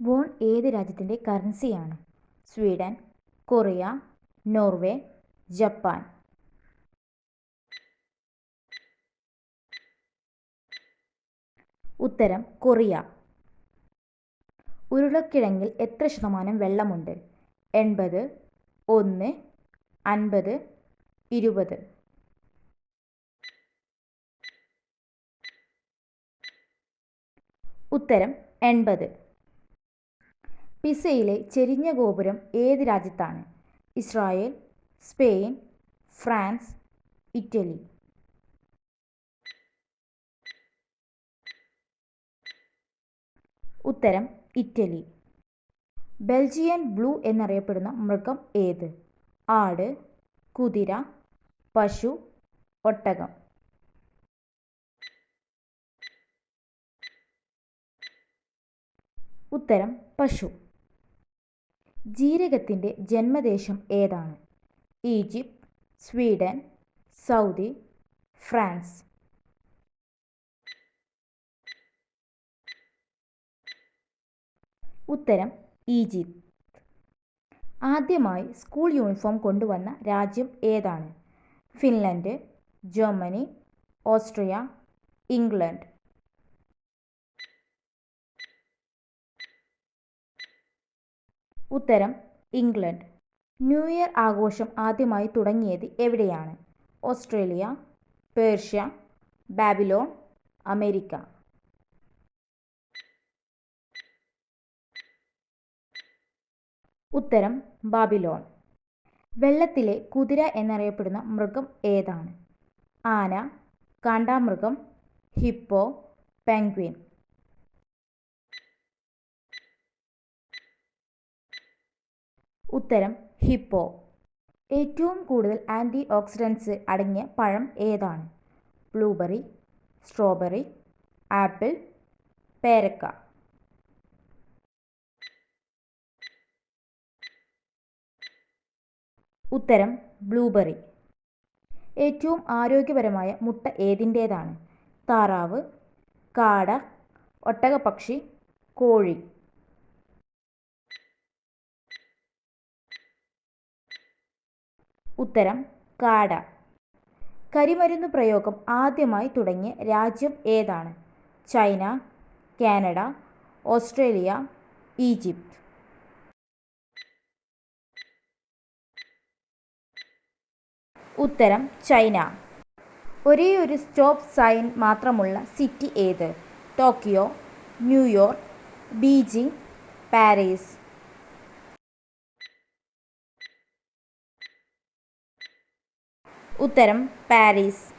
Von ഏത് രാജ്യത്തിന്റെ കറൻസിയാണ്? Sweden Korea Norway Japan. ഉത്തരം കൊറിയ. ഉരുളക്കിഴങ്ങിൽ എത്ര ശതമാനം വെള്ളമുണ്ട്? എൺപത് ഒന്ന് അൻപത് ഇരുപത്. ഉത്തരം എൺപത്. പിസയിലെ ചെരിഞ്ഞ ഗോപുരം ഏത് രാജ്യത്താണ്? Israel Spain France Italy. ഉത്തരം ഇറ്റലി. ബെൽജിയൻ ബ്ലൂ എന്നറിയപ്പെടുന്ന മൃഗം ഏത്? ആട് കുതിര പശു ഒട്ടകം. ഉത്തരം പശു. ജീരകത്തിന്റെ ജന്മദേശം ഏതാണ്? Egypt Sweden Saudi France. ഉത്തരം ഈജിപ്ത്. ആദ്യമായി സ്കൂൾ യൂണിഫോം കൊണ്ടുവന്ന രാജ്യം ഏതാണ്? Finland Germany Austria England. ഉത്തരം ഇംഗ്ലണ്ട്. ന്യൂ ഇയർ ആഘോഷം ആദ്യമായി തുടങ്ങിയത് എവിടെയാണ്? Australia Persia Babylon America. ഉത്തരം ബാബിലോൺ. വെള്ളത്തിലെ കുതിര എന്നറിയപ്പെടുന്ന മൃഗം ഏതാണ്? ആന കാണ്ടാമൃഗം ഹിപ്പോ പെൻഗ്വിൻ. ഉത്തരം ഹിപ്പോ. ഏറ്റവും കൂടുതൽ ആന്റി ഓക്സിഡൻസ് അടങ്ങിയ പഴം ഏതാണ്? ബ്ലൂബെറി സ്ട്രോബെറി ആപ്പിൾ പേരക്ക. ഉത്തരം ബ്ലൂബെറി. ഏറ്റവും ആരോഗ്യപരമായ മുട്ട ഏതിന്റേതാണ്? താറാവ് കാട ഒട്ടകപ്പക്ഷി കോഴി. ഉത്തരം കാട. കരിമരുന്ന് പ്രയോഗം ആദ്യമായി തുടങ്ങിയ രാജ്യം ഏതാണ്? China Canada Australia Egypt. ഉത്തരം ചൈന. ഒരേ ഒരു സ്റ്റോപ്പ് സൈൻ മാത്രമുള്ള സിറ്റി ഏത്? Tokyo New York Beijing Paris. ഉത്തരം പാരീസ്.